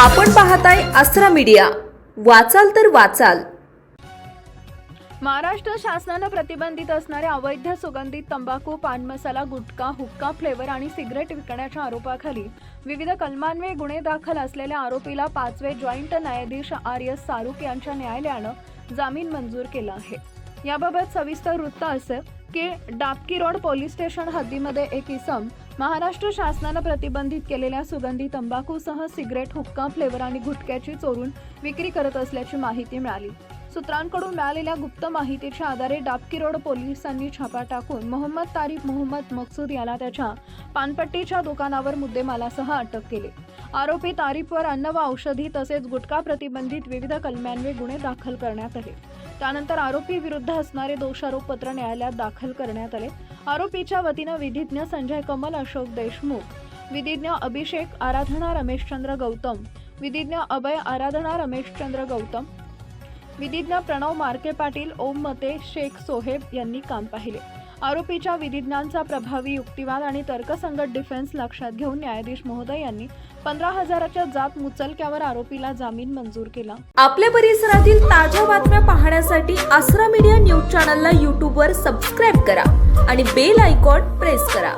आपण पाहताय अस्त्रा मीडिया. वाचाल तर वाचाल. महाराष्ट्र शासनानं प्रतिबंधित असणाऱ्या अवैध सुगंधित तंबाखू पान मसाला गुटखा हुक्का फ्लेवर आणि सिगरेट विकण्याच्या आरोपाखाली विविध कलमान्वये गुन्हे दाखल असलेल्या आरोपीला पाचवे जॉईंट न्यायाधीश आर एस सारुक यांच्या न्यायालयानं जामीन मंजूर केला आहे. याबाबत सविस्तर वृत्त असं की डाबकी रोड पोलीस स्टेशन हद्दीमध्ये एक इसम महाराष्ट्र शासनानं प्रतिबंधित केलेल्या सुगंधी तंबाखूसह सिगरेट हुक्का फ्लेवर आणि गुटख्याची चोरून विक्री करत असल्याची माहिती मिळाली. सूत्रांकडून मिळालेल्या गुप्त माहितीच्या आधारे डाबकी रोड पोलिसांनी छापा टाकून मोहम्मद तारीफ मोहम्मद मकसूद याला त्याच्या पानपट्टीच्या दुकानावर मुद्देमालासह अटक केले. आरोपी तारीफवर अन्न व औषधी तसेच गुटखा प्रतिबंधित विविध कलम्यांवे गुन्हे दाखल करण्यात आले. त्यानंतर आरोपी विरुद्ध असणारे दोषारोपपत्र न्यायालयात दाखल करण्यात आले. आरोपीच्या वतीनं विधिज्ञ संजय कमल अशोक देशमुख विधिज्ञ अभिषेक आराधना रमेशचंद्र गौतम विधिज्ञ अभय आराधना रमेशचंद्र गौतम विधिज्ञ प्रणव मार्के पाटील ओम मते शेख सोहेब यांनी काम पाहिले. आरोपीच्या विधिज्ञांचा प्रभावी युक्तिवाद आणि तर्कसंगत डिफेन्स लक्षात घेऊन न्यायाधीश महोदय यांनी पंधरा हजाराच्या जात मुचलक्यावर आरोपीला जामीन मंजूर केला. आपल्या परिसरातील ताज्या बातम्या पाहण्यासाठी आसरा मीडिया न्यूज चॅनलला यूट्यूबवर सबस्क्राईब करा आणि बेल आयकॉन प्रेस करा.